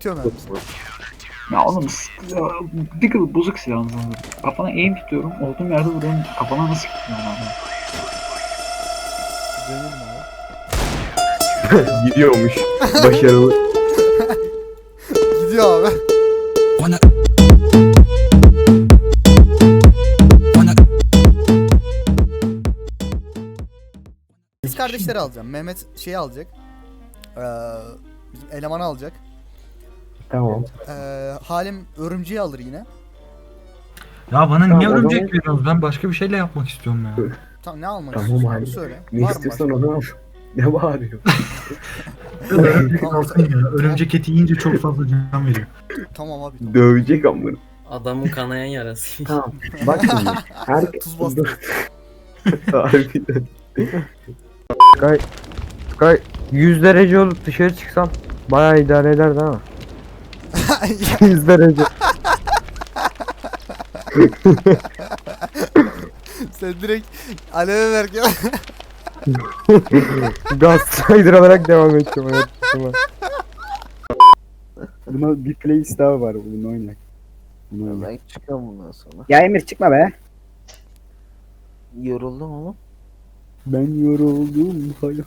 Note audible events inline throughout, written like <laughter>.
Bitiyor mermisi. Ya oğlum s- ya, Deagle bozuk silahınız abi. Kafana aim tutuyorum. Olduğum yerde vuruyorum. Kafana nasıl mi abi? <laughs> Gidiyormuş. Başarılı. Gidiyor abi. Biz kardeşleri alacağım. Mehmet şeyi alacak. Ee, bizim elemanı alacak. Tamam. Ee, Halim örümceği alır yine. Ya bana Tamam, niye o örümcek zaman- veriyorsunuz? Ben başka bir şeyle yapmak istiyorum ya. Tamam ne almak Tamam istiyorsun? abi. Söyle. Ne Var mı istiyorsan başka? onu al. Ne bağırıyor? <laughs> örümcek Tamam. alsın ya. Örümcek eti yiyince çok fazla can veriyor. Tamam abi. Tamam. Dövecek amına. Adamın kanayan yarası. Tamam. Bak şimdi. <laughs> Her... Tuz bastı. Harbiden. Sky, Sky 100 derece olup dışarı çıksam bayağı idare eder değil mi? <laughs> 100 derece. Sen direkt aleve ver ya. <laughs> Gaz saydırarak devam edeceğim hayatıma. Buna bir playlist daha var bunu oynak. Bunu. Ben çıkıyorum bundan sonra. Ya Emir çıkma be. Yoruldum oğlum. Ben yoruldum hayat.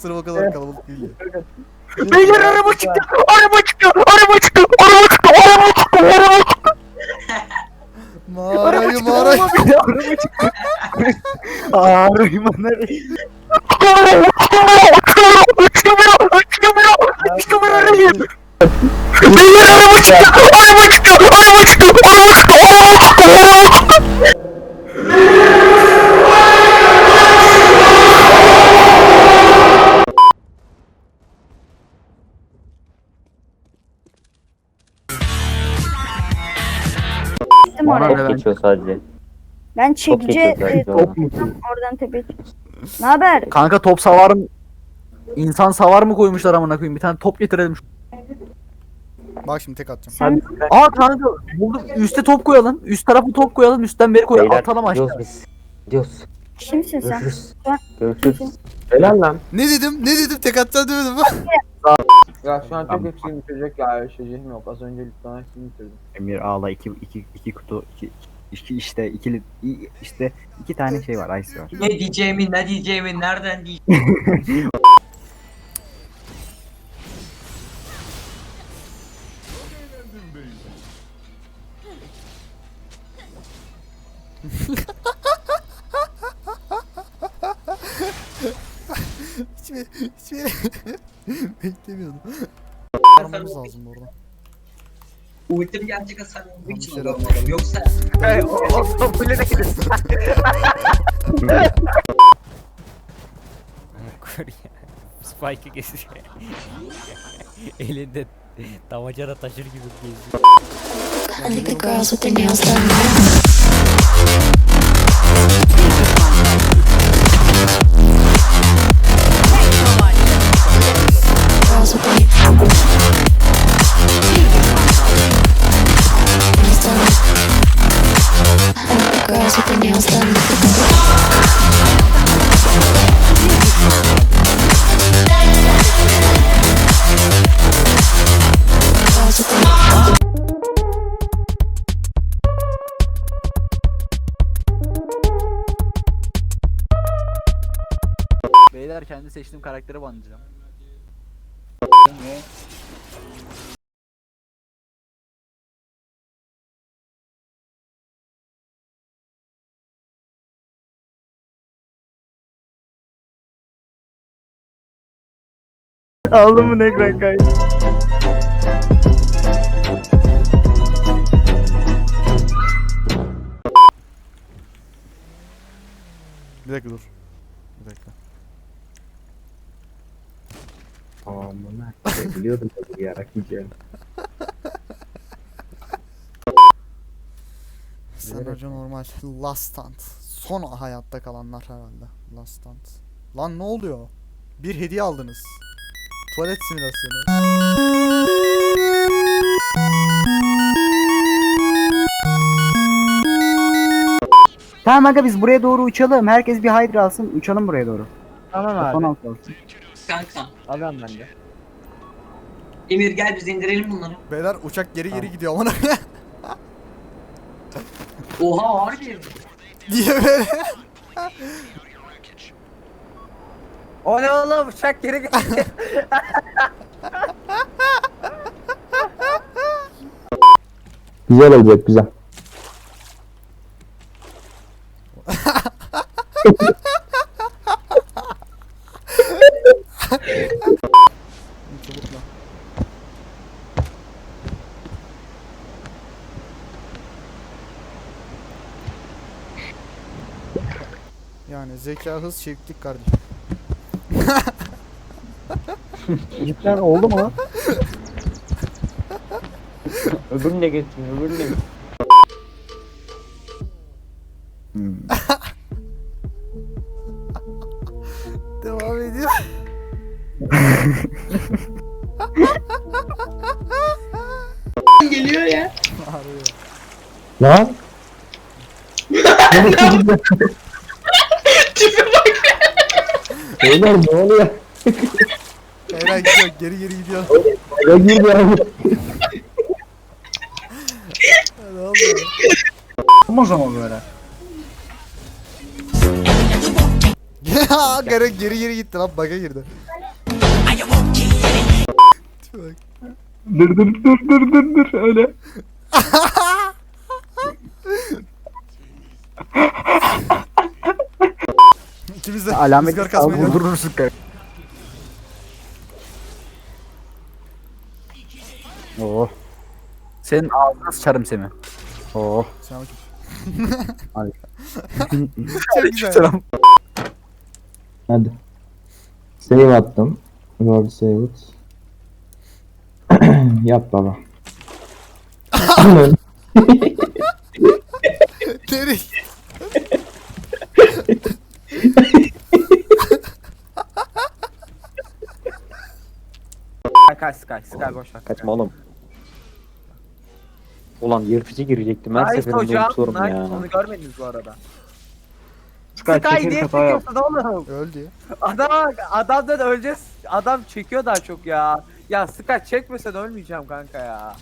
Sıra o kadar kalabalık değil. Beyler araba çıktı! Araba çıktı! Araba çıktı! Araba çıktı! Araba çıktı! Araba çıktı! Mağarayı mağarayı. Araba çıktı! Ağrıyım nereye? Beyler araba çıktı! Araba çıktı! Gittim oraya. Top geçiyor sadece. Ben çekici geçiyor sadece. e, Top mu? oradan tepeye Ne haber? Kanka top savar mı? İnsan savar mı koymuşlar amına koyayım? Bir tane top getirelim. Bak şimdi tek atacağım. Sen Aa kanka buldum. Üste top koyalım. Üst tarafa top koyalım. Üstten beri koyalım. Beyler Atalım aşağı. gidiyoruz biz. Gidiyoruz. kimsin sen? Görüşürüz. Ben- Görüşürüz. Helal lan. Ne dedim? Ne dedim? Tek atacağım demedim mi? Ya şu an çok hepsini bitirecek ya yaşayacağım yok. Az önce lütfen hepsini bitirdim. Emir ağla iki, iki, iki kutu iki, iki işte ikili i- işte iki tane şey var ice var. Ne diyeceğimi, ne diyeceğimi, nereden diyeceğimi. <laughs> beklemiyordum. <laughs> Aramamız lazım burada. Ultim gerçek hasar olduğu için şey olamadım. Yoksa Spike'ı kesiyor. Elinde damacana taşır gibi geziyor. I think the girls with their nails done. Seçtiğim karakteri banlayacağım. Aldın mı ekran kaydı? Bir dakika dur. Bir dakika. Bunu biliyordum tabii yarak yiyeceğim. Senaryo normal. Last Stand. Son hayatta kalanlar herhalde. Last Stand. Lan ne oluyor? Bir hediye aldınız. Tuvalet simülasyonu. Tamam aga biz buraya doğru uçalım. Herkes bir Hydra alsın. Uçalım buraya doğru. Tamam Son abi. altı alsın. Kanka. Alıyorum ben de. Emir gel biz indirelim bunları. Beyler uçak geri geri gidiyor amına Oha harbi. diye böyle. O ne oğlum uçak geri gitti. Güzel olacak güzel. Çabuk lan. Yani zeka hız çeviklik kardeşim. Cidden oldu mu? <laughs> Öbürünü de geçsin öbürünü de geçsin. <laughs> Devam ediyor. Geliyor ya. Arıyor. Lan. <laughs> Beyler ne oluyor? Eren gidiyor geri geri gidiyor. Ya girdi abi. ne oldu? Olmaz ama böyle. <laughs> Ya geri geri geri gitti lan bug'a girdi. Tipe bak. Dır dır dır dır dır dır öyle. <laughs> İkimiz de Alamet rüzgar kasmaya devam. vurdurursun kanka. Oh. Senin ağzına sıçarım Semih. Oh. Selamünaleyküm. Hadi. Çok güzel. Selam. Hadi. Save attım. Word save it. <clears throat> Yap baba. <laughs> Nereye? Sky Sky Sky boş ver. Kaçma oğlum. Ulan yırtıcı girecektim her Nice seferinde hocam. unutuyorum Nice ya. onu görmediniz bu arada. Sky Sky hata yap. çekiyorsun oğlum? Öldü ya. Adam adamdan öleceğiz. Adam çekiyor daha çok ya. Ya Sky çekmesen ölmeyeceğim kanka ya.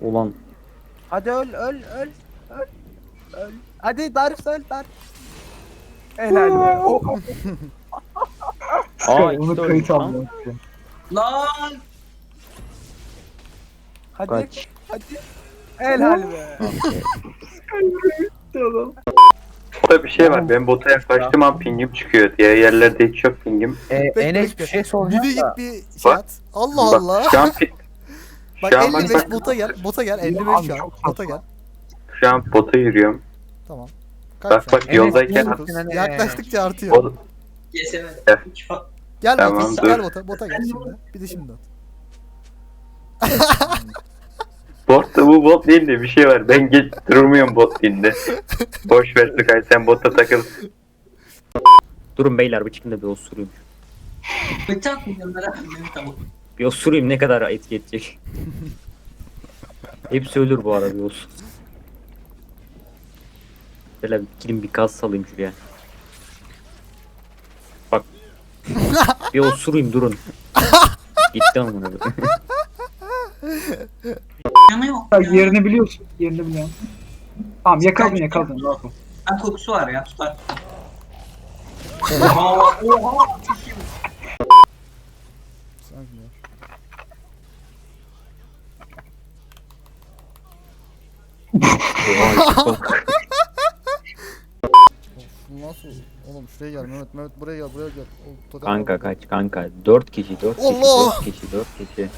Ulan Hadi öl öl öl öl öl. Hadi Darif öl Darif. Helal be. <laughs> Oh. Aa, onu işte kayıt öyle. almıyor. Lan. Hadi kaç. hadi. Helal be. <laughs> Burada bir şey var. Ben bota yaklaştığım an pingim çıkıyor. Diğer yerlerde hiç yok pingim. Ee, Bekle, Enes bekle. bir şey soracağım Yürü da. git bir şey at. Allah Allah. Bak, şu an, pi- <laughs> Bak şu an bak, 55 bak, bota gel. Bota gel. 55 Abi şu an. Bota gel. şu an bota yürüyorum. Tamam. Kaç Bak şu an? bak yoldayken Dokuz. Enes- Yaklaştıkça artıyor. o, Kesemedim. Gel Tamam, bota. dur. Bota. Bota gel şimdi. Bir de şimdi at. <laughs> botta bu bot değil de bir şey var. Ben geç durmuyorum bot dinde. Boş ver Sky sen bota takıl. Durun beyler bir çıkın da bir osurayım. Bıçak hamlemi tamam. Bir osurayım ne kadar etki edecek. Hepsi ölür bu arada bir osur. Böyle bir gidin bir gaz salayım şuraya. Bir osurayım durun. Gitti amına koyayım. Yana yok ya. yerini biliyorsun. Yerini biliyorum. Tamam yakaladın yakaladın. Rahat ol. Ha, kokusu var ya tutar. Oha oha. Ya. Of, Oğlum şuraya gel Mehmet Mehmet buraya gel buraya gel. O, totem Kanka var. kaç kanka. 4 kişi 4 kişi Allah! 4 kişi 4 kişi.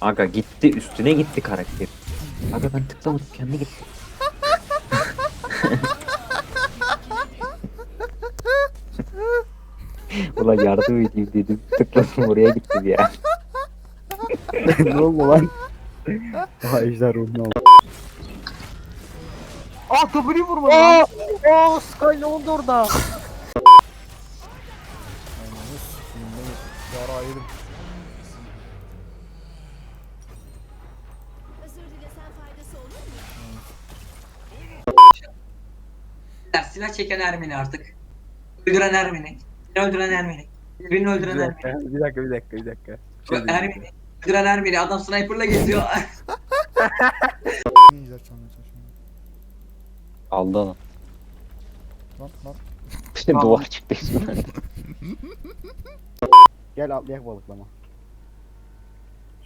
Aga gitti üstüne gitti karakter. Aga ben tıklamadım kendi gitti. <laughs> Ulan yardım edeyim dedim. Tıkladım oraya gitti ya. <laughs> ne oldu lan? Ejder ruhunu aldı. Aa W vurma lan. Aa Ooo Sky'la oldu orada. Yara yedim. Silah çeken Ermeni artık. Öldüren Ermeni. Seni öldüren Ermeni. Birbirini öldüren Ermeni. Bir dakika bir dakika bir dakika. Şey Ermeni. Öldüren Ermeni. Adam sniperla geziyor. <laughs> Aldı adam. Lan lan. Duvar çıktı içinden. <laughs> Gel atlayak balıklama.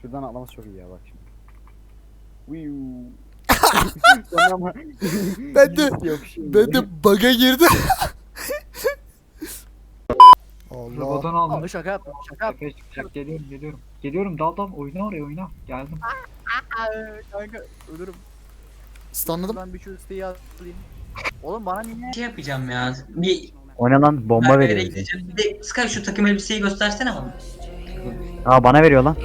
Şuradan atlaması çok iyi ya bak şimdi. Sonra <laughs> ama Ben de <laughs> yok şimdi. ben de bug'a girdim. Allah. Robotan aldım. Abi şaka yaptım şaka yaptım. Şaka çıkacak. Geliyorum geliyorum. Geliyorum dal dal oyna oraya oyna. Geldim. Kanka ölürüm. Stunladım. Ben bir şu isteği alayım. Oğlum bana niye? Şey yapacağım ya. Bir Oyna lan bomba Berber'e veriyor. Bir de Sky şu takım elbiseyi göstersene bana. Aa bana veriyor lan.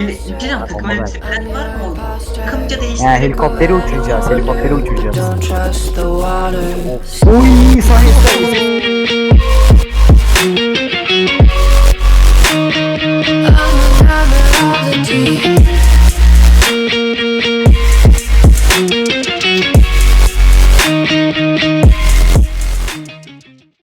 Bir, bir şey diyeceğim, takım elbise falan var mı orada? Takımca değiştir. He helikopteri uçuracağız. Helikopteri uçuracağız. Don't trust the